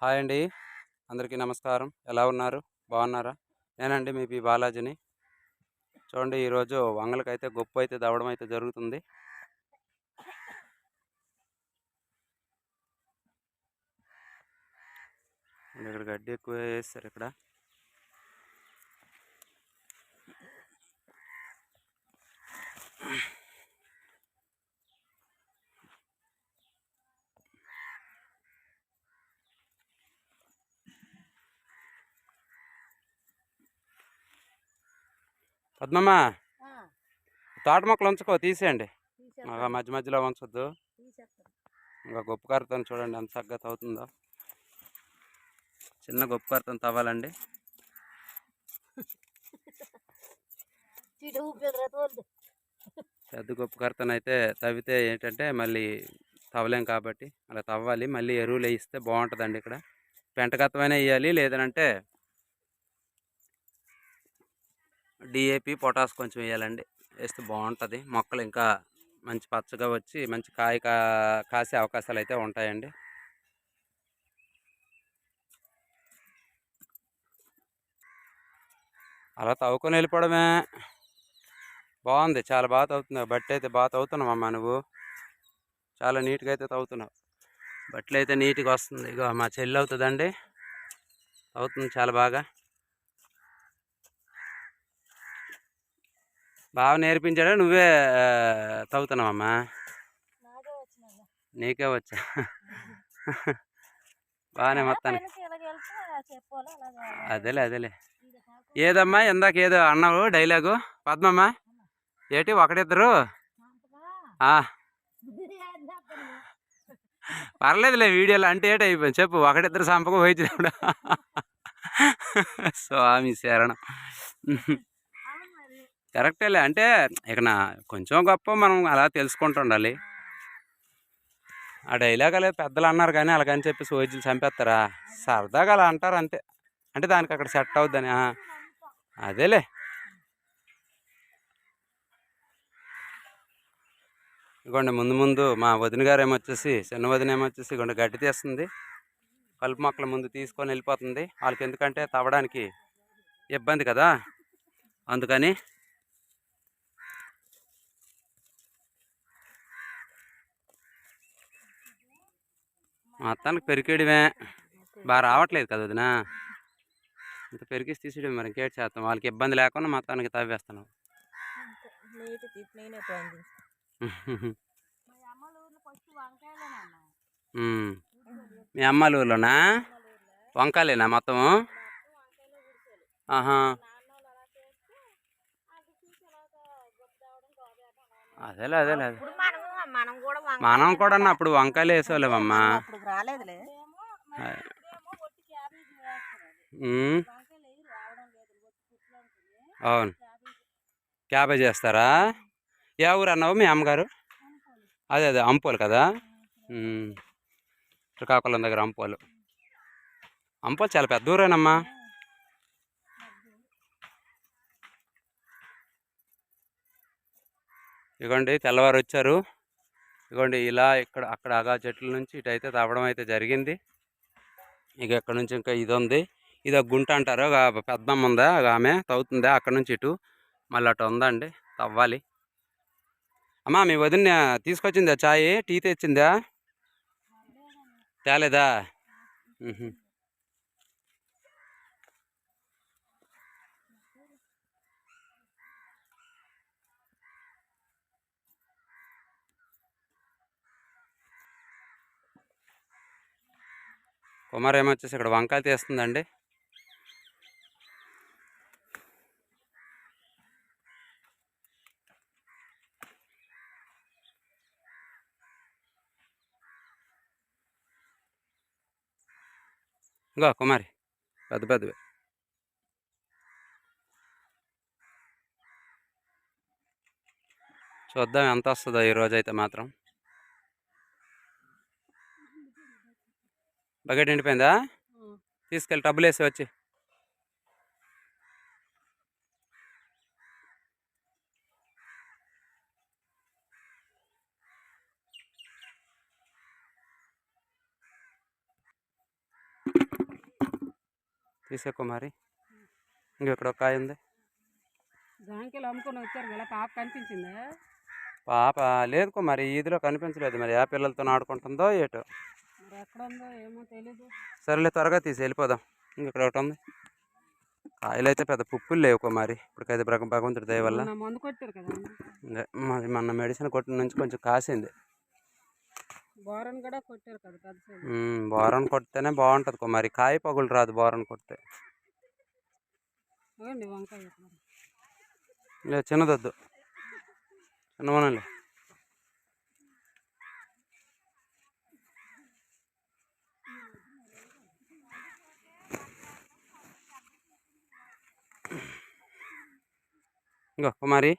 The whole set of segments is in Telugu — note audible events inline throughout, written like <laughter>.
హాయ్ అండి. అందరికీ నమస్కారం. ఎలా ఉన్నారు? బాగున్నారా? నేనండి మీ పి బాలాజీని. చూడండి ఈరోజు వంగలకైతే గొప్ప అయితే దవ్వడం అయితే జరుగుతుంది. ఇక్కడ గడ్డి ఎక్కువ వేస్తారు ఇక్కడ. పద్మమ్మ తోట మొక్కలు ఉంచుకో తీసేయండి. మధ్య మధ్యలో ఉంచొద్దు. ఇంకా గొప్ప కర్రతో చూడండి ఎంత చక్కగా తవ్వుతుందో. చిన్న గొప్ప కర్రతో తవ్వాలండి. <laughs> పెద్ద గొప్ప కర్రతో అయితే తవ్వితే ఏంటంటే మళ్ళీ తవ్వలేం కాబట్టి అలా తవ్వాలి. మళ్ళీ ఎరువులు వేయిస్తే బాగుంటుందండి ఇక్కడ. పెంటగత్తమైనా వేయాలి లేదనంటే డిఏపి పొటాస్ కొంచెం వేయాలండి. వేస్తే బాగుంటుంది. మొక్కలు ఇంకా మంచి పచ్చగా వచ్చి మంచి కాయ కా కాసే అవకాశాలు అయితే ఉంటాయండి. అలా తవ్వుకొని వెళ్ళిపోవడమే. బాగుంది. చాలా బాగా తవ్వుతున్నావు. బట్టి అయితే బాగా తవ్వుతున్నావు అమ్మ నువ్వు. చాలా నీట్గా అయితే తవ్వుతున్నావు. బట్టలు అయితే నీట్గా వస్తుంది. ఇగో మా చెల్లి అవుతుందండి అవుతుంది చాలా బాగా. బాగా నేర్పించాడా? నువ్వే తవ్వుతున్నావమ్మా? నాకే వచ్చా? <laughs> బాగానే మొత్తానికి. అదేలే అదేలే. ఏదమ్మా? ఇందాక ఏదో అన్నావు డైలాగు. పద్మమ్మ. ఏటి ఒకడిద్దరు? ఏందప్పని? పర్లేదులే వీడియోలో అంటే ఏటి అయిపోయింది. చెప్పు ఒకడిద్దరు సంపక పోయించినప్పుడు <laughs> స్వామి శరణం. కరెక్టేలే. అంటే ఇక నా కొంచెం గొప్ప మనం అలా తెలుసుకుంటూ ఉండాలి ఆ డైలాగ్ అలా పెద్దలు అన్నారు కానీ అలాగని చెప్పి సోజీలు చంపేస్తారా? సరదాగా అలా అంటారు అంతే. అంటే దానికి అక్కడ సెట్ అవుద్దని. అదేలే. ఇగోండి ముందు ముందు మా వదిన గారు ఏమొచ్చేసి చిన్న వదిన ఏమొచ్చేసి ఇగోండి గడ్డి తీస్తుంది. కలుపు మొక్కల ముందు తీసుకొని వెళ్ళిపోతుంది. వాళ్ళకి ఎందుకంటే తవ్వడానికి ఇబ్బంది కదా. అందుకని మొత్తానికి పెరికేయడమే. బాగా రావట్లేదు కదా వదినా. ఇంత పెరిగేసి తీసేయడం మరి ఇంకేటి చేస్తాం? వాళ్ళకి ఇబ్బంది లేకుండా మొత్తానికి తవ్వేస్తున్నాం. <laughs> మా అమ్మల ఊర్లోనా? వంకాయలేనా మొత్తం ఆహా. అదేలే అదేలే అదే. మనం కూడా అప్పుడు వంకాయలు వేసేవాళ్ళమమ్మా. రాలేదులే. ఉంటుంది అవును. క్యాబేజీ. చేస్తారా ఏ ఊరు అన్నావు మీ అమ్మగారు? అదే అదే అంపోలు కదా. శ్రీకాకుళం దగ్గర. అంపోలు. అంపోలు చాలా పెద్ద ఊరేనమ్మా. ఇగోండి తెల్లవారు వచ్చారు ఇగోండి ఇలా ఇక్కడ అక్కడ అగా చెట్ల నుంచి ఇటైతే తవ్వడం అయితే జరిగింది. ఇక ఇక్కడ నుంచి ఇంకా ఇది ఉంది ఇది ఒక గుంట అంటారు పెద్దమ్మ ఉందా ఆమె తవ్వుతుందా అక్కడ నుంచి ఇటు మళ్ళీ అటు ఉందండి తవ్వాలి. అమ్మా మీ వదిన తీసుకొచ్చిందా చాయ్? టీ తెచ్చిందా? తేలేదా? కుమార్ ఏమొచ్చేసి ఇక్కడ వంకాయలు తీస్తుందండి. ఇంకో కుమారి పెద్ద పెద్దవి. చూద్దాం ఎంత వస్తుందో ఈరోజైతే అయితే మాత్రం. బకెట్ నిండిపోయిందా తీసుకెళ్ళి టబ్బులు వేసి వచ్చి. తీసే కుమారి ఇంకెక్కడ ఒక కాయ ఉంది. జాంకాయలు అమ్ముకొని వచ్చారు కదా పాప కనిపించిందా? పాప లేదు కుమారి ఈదిలో కనిపించలేదు మరి. ఏ పిల్లలతో ఆడుకుంటుందో ఏటో. మరి ఏమో తెలీదు. సరేలే త్వరగా తీసి వెళ్ళిపోదాం. ఇంకెక్కడ ఒకటి ఉంది. కాయలు అయితే పెద్ద పుప్పులు లేవు కుమారి ఇప్పటికైతే భగ- భగవంతుడి దయ వల్ల. మొన్న మందు కొట్టారు కదా ఇంకా మాది మన మెడిసిన్ కొట్టిన నుంచి కొంచెం కాసింది. బోరన్ కూడా కొట్టారు కదా బోరన్ కొడితేనే బాగుంటుంది కుమారి కాయ పగులు రాదు బోరన్ కొడితే. వంకాయ. లేదు చిన్నదొద్దు. చిన్నవనలే ఇంకో కుమారి.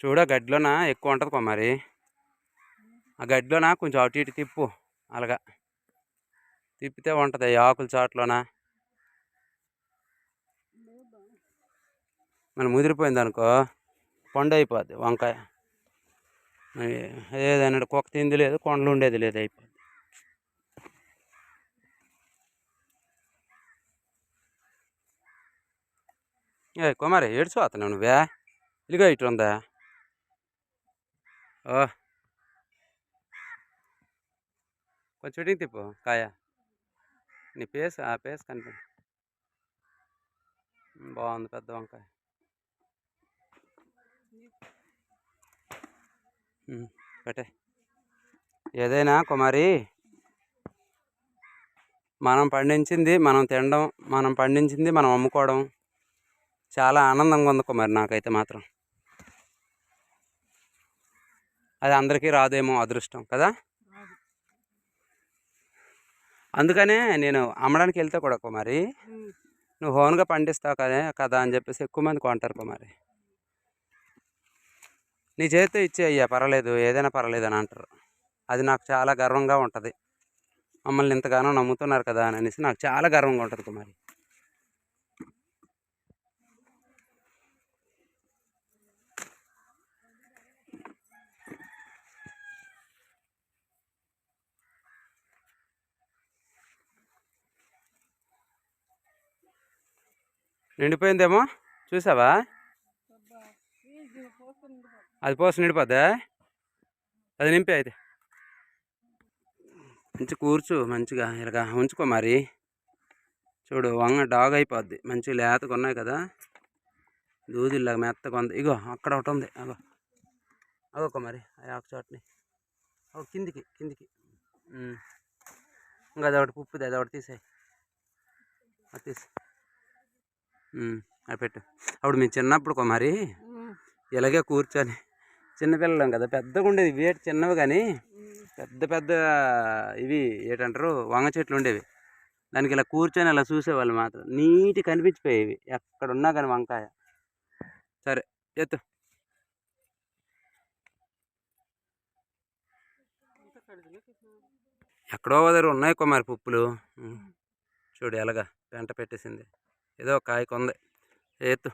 చూడ గడ్డిలోనా ఎక్కువ ఉంటుంది కుమారి. ఆ గడ్డిలోనా కొంచెం అటు ఇటు తిప్పు అలాగా. తిప్పితే ఉంటుంది ఈ ఆకుల చాట్లోన. మనం ముదిరిపోయింది అనుకో పండు అయిపోద్ది వంకాయ. ఏదైనా కుక్క తింది లేదు కొండలు ఉండేది లేదు అయిపోద్ది ఏ కుమారి ఏడ్చు అతను నువ్వే? ఇదిగో ఇటు ఉందా. ఓ. కొంచెం ఇటు తిప్పు కాయ. నీ పేస్ ఆ పేస్ కనిపి బాగుంది పెద్ద వంకాయ. పెట్టే. ఏదైనా కుమారి మనం పండించింది మనం తినడం మనం పండించింది మనం అమ్ముకోవడం. చాలా ఆనందంగా ఉంది కుమారి నాకైతే మాత్రం. అది అందరికీ రాదేమో అదృష్టం కదా. అందుకనే నేను అమ్మడానికి వెళ్తే కూడా కుమారి. నువ్వు ఓన్గా పండిస్తావు కదా కదా అని చెప్పేసి ఎక్కువ మంది కొంటారు కుమారి. నీ చేతితో ఇచ్చే అయ్యా పర్వాలేదు ఏదైనా పర్వాలేదు అని అంటారు. అది నాకు చాలా గర్వంగా ఉంటుంది. మమ్మల్ని ఇంతగానో నమ్ముతున్నారు కదా అని అనేసి నాకు చాలా గర్వంగా ఉంటుంది కుమారి. నిండిపోయిందేమో? చూసావా? అది పోసి నిండిపోద్దా? అది నింపి అయితే. మంచి కూర్చు మంచిగా ఇలాగా ఉంచుకో మరి. చూడు వంగ డాగ్ అయిపోద్ది. మంచిగా లేతగా ఉన్నాయి కదా. దూదిలాగా మెత్తగా ఉంది. ఇగో అక్కడ ఒకటి ఉంది. అగో. అగోక మరి ఆకు చోటని. ఓ కిందికి కిందికి. ఇంకా అదొకటి పుప్పుది అదొకటి తీసేయి. అది అది పెట్టు అప్పుడు మేము చిన్నప్పుడు కుమారి ఉమ్. ఇలాగే కూర్చొని చిన్నపిల్లలం కదా పెద్దగా ఉండేది వేటి చిన్నవి కానీ. పెద్ద పెద్ద ఇవి ఏంటంటారు వంగ చెట్లు ఉండేవి దానికి ఇలా కూర్చొని అలా చూసేవాళ్ళు మాత్రం నీటి కనిపించిపోయేవి ఎక్కడ ఉన్నా కానీ వంకాయ సరే ఎత్తు. ఎక్కడో దగ్గర ఉన్నాయి కుమారి పుప్పులు. చూడు ఎలాగా పెంట పెట్టేసింది ఏదో కాయ కొంది ఎత్తు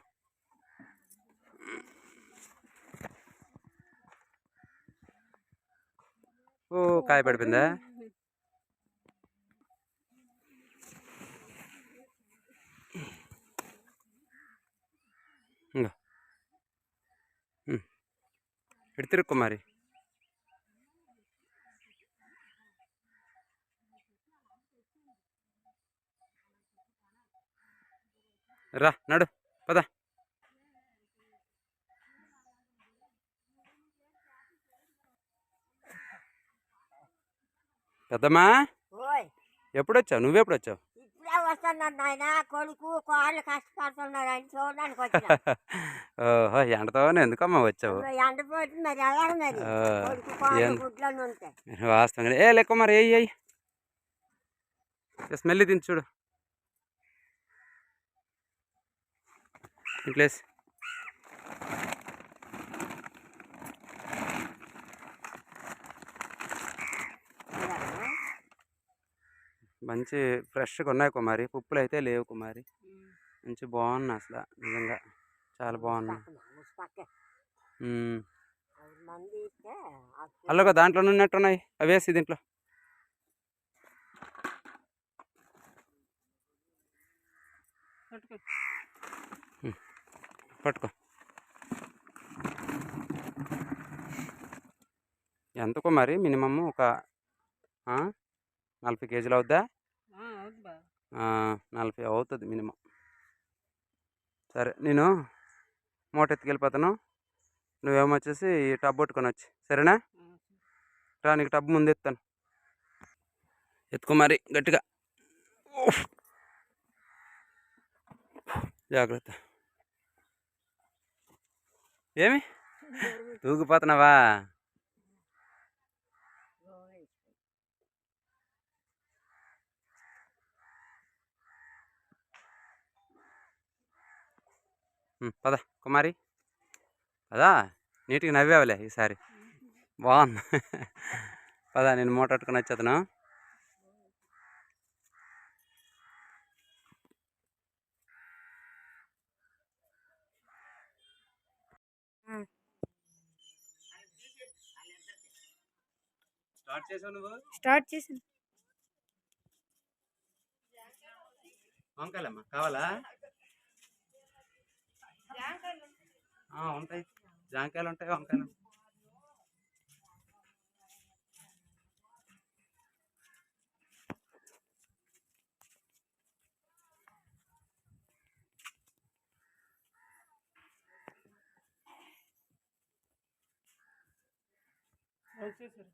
ఓ కాయ పడిపోయిందా? ఇంకా ఇటు తిరుగు కుమారి రా నడు పద. పెద్దమ్మా ఓయ్. ఎప్పుడు వచ్చావు నువ్వెప్పుడు వచ్చావు ఇప్పుడే వస్తున్నాడు నాయన కొడుకు కోళ్ళు కష్టపడుతున్నారు అని చూడడానికి <laughs> ఓహో ఎండతో ఎందుకమ్మా వచ్చావు? ఎండపోతే మరి ఎలాగ మరి? ఆ, కొడుకు కోళ్ళు ఏం- గుడ్లను ఉంటాయి వాస్తవంగా. ఏ లెక్క మరి ఏ స్మెల్ తిని చూడు. ఇంట్లేసి మంచి ఫ్రెష్గా ఉన్నాయి కుమారి. పుప్పులు అయితే లేవు కుమారి. మంచి బాగున్నాయి అసలు నిజంగా. చాలా కూలి అల్లగా దాంట్లో ఉన్నట్టున్నాయి అవి వేసి దీంట్లో. పట్టుకో పట్టుకో. ఎంతకో మరి? మినిమమ్ ఒక నలభై కేజీలు అవుద్దా? నలభై అవుతుంది మినిమం సరే నేను మూట ఎత్తుకెళ్ళిపోతాను నువ్వేమో వచ్చేసి ఈ టబ్ పట్టుకొని వచ్చి సరేనా? రా నీకు టబ్ ముందు ఎత్తాను ఎత్తుకో మరి గట్టిగా. జాగ్రత్త. ఏమి? తూగిపోతున్నావా పద కుమారి. పదా? నీట్గా నవ్వావులే ఈసారి. బాగుంది. పదా నేను మూట పట్టుకొని వచ్చేతను. స్టార్ట్ చేసావు నువ్వు? స్టార్ట్ చేసింది వంకాయలమ్మా కావాలా? ఆ, ఉంటాయి. జాంకాయలు ఉంటాయి వంకాయలు. వచ్చేసారు